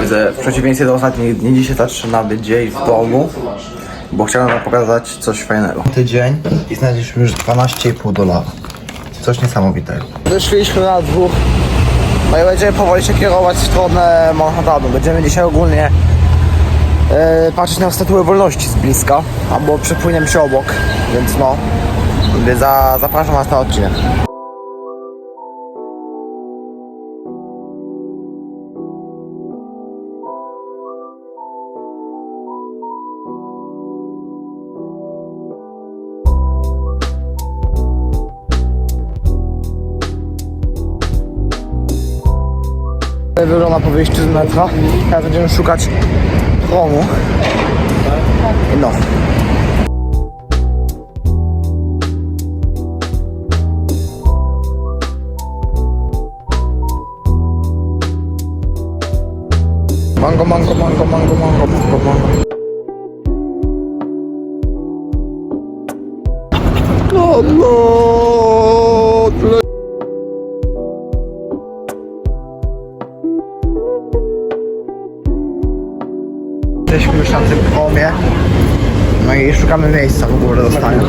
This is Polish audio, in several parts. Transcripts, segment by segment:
Widzę, W przeciwieństwie do ostatnich dni, dzisiaj zaczynamy dzień w domu, bo chciałem wam pokazać coś fajnego. Tydzień i znaleźliśmy już 12,5 dolara. Coś niesamowitego. Wyszliśmy na dwóch, no i będziemy powoli się kierować w stronę Manhattanu. Będziemy dzisiaj ogólnie e, patrzeć na statuę wolności z bliska, albo przepłyniemy się obok, więc no, więc za, zapraszam was na odcinek. Wygląda po wyjściu z metra. Teraz będziemy szukać promu. I no. Mango, mango, mango, mango, mango, mango, mango. No, no, Jesteśmy już na tym promie. No i szukamy miejsca w ogóle do stania.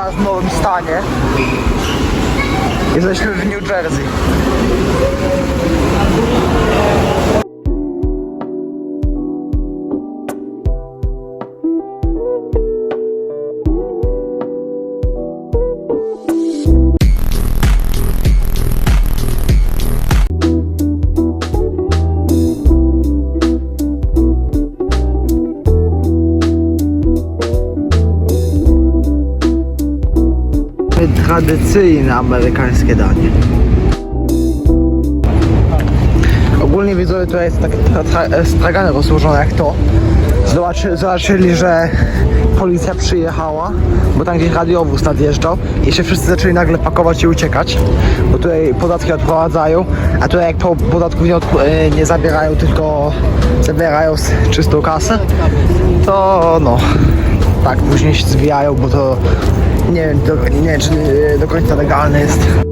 Teraz w nowym stanie. Jesteśmy w New Jersey. Tradycyjne amerykańskie danie. Ogólnie widzowie tutaj jest tak tra- stragany rozłożone jak to. Zobaczy, zobaczyli, że policja przyjechała, bo tam gdzieś radiowóz nadjeżdżał i się wszyscy zaczęli nagle pakować i uciekać, bo tutaj podatki odprowadzają, a tutaj jak po podatków nie, e, nie zabierają, tylko zabierają czystą kasę, to no, tak później się zwijają, bo to nie wiem, do, nie czy e, do końca legalne jest.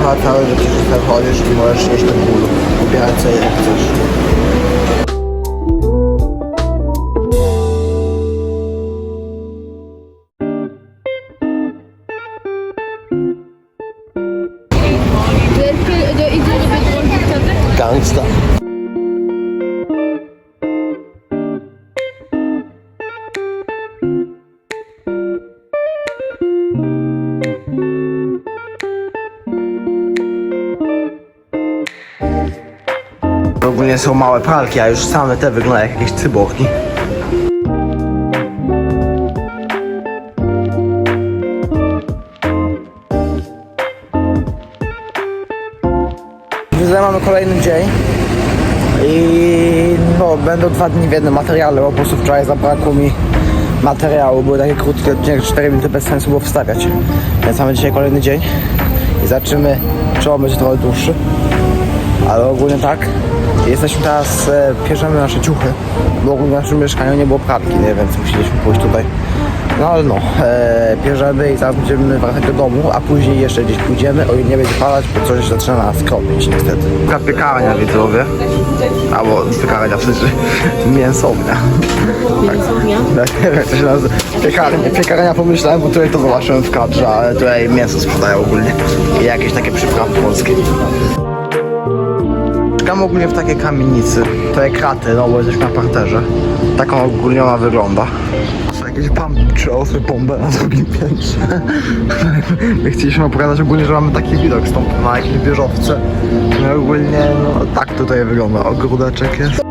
Aha cały rzeczywiście chodzisz i możesz jeszcze bólu. Ubierać sobie jak chcesz. Gangster. Ogólnie są małe pralki, a już same te wyglądają jak jakieś cyborgi. Widzę, mamy kolejny dzień i no, będą dwa dni w jednym materiale, bo po prostu wczoraj zabrakło mi materiału, były takie krótkie odcinek, 4 minuty bez sensu było wstawiać. Więc mamy dzisiaj kolejny dzień i zobaczymy, czy on będzie trochę dłuższy. Ale ogólnie tak. Jesteśmy teraz, e, bierzemy nasze ciuchy, bo w naszym mieszkaniu nie było pralki, nie? więc musieliśmy pójść tutaj. No ale no, e, bierzemy i zaraz będziemy wracać do domu, a później jeszcze gdzieś pójdziemy, o ile nie będzie padać, bo coś zaczyna nas kropić niestety. Taka piekarnia widzowie, albo piekarnia w sensie mięsownia. Mięsownia? Tak, nie wiem jak to się nazywa. Piekarnia, piekarnia pomyślałem, bo tutaj to zobaczyłem w kadrze, ale tutaj mięso sprzedają ogólnie i jakieś takie przyprawy polskie. Mieszkam ogólnie w takiej kamienicy. Tutaj kraty, no bo jesteśmy na parterze. Taką ogólnie ona wygląda. Są jakieś bambucze osły bombę na drugim piętrze. My chcieliśmy pokazać ogólnie, że mamy taki widok stąd na jakieś wieżowce. No ogólnie no, tak tutaj wygląda. Ogródeczek jest.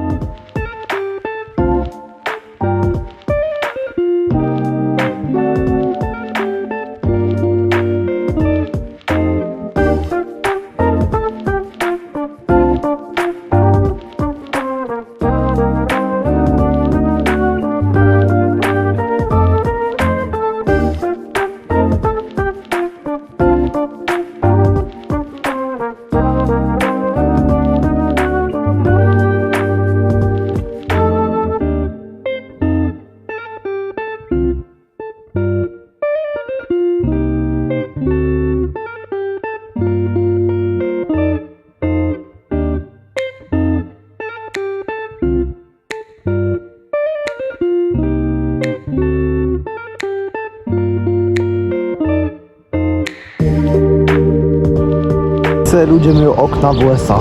Ludzie mają okna w USA.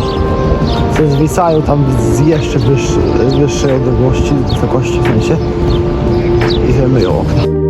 Co zwisają tam z jeszcze wyższej, wyższej odległości, wysokości w sensie. I się myją okna.